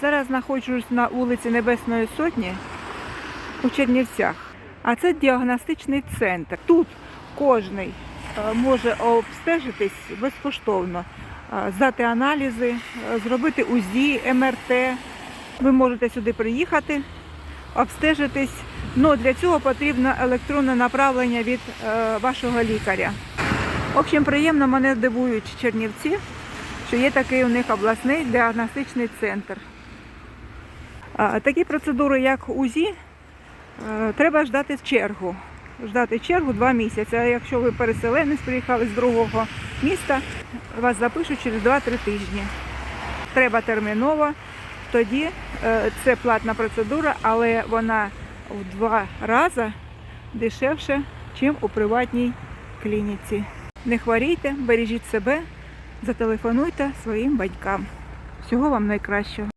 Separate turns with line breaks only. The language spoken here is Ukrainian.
Зараз знаходжусь на вулиці Небесної Сотні у Чернівцях. А це діагностичний центр. Тут е, може обстежитись безкоштовно, е, здати аналізи, е, зробити УЗІ, МРТ. Ви можете сюди приїхати, обстежитись. Ну, для цього потрібно електронне направлення від е, вашого лікаря. В общем, приємно мене дивують Чернівці, що є такий у них обласний діагностичний центр. Такі процедури, як УЗІ, е, треба ждати чергу. Ждати чергу два місяці. А якщо ви переселенець, приїхали з другого міста, вас запишуть через 2-3 тижні. Треба терміново. Тоді е, це платна процедура, але вона в два рази дешевше, ніж у приватній клініці. Не хворійте, бережіть себе, зателефонуйте своїм батькам. Всього вам найкращого.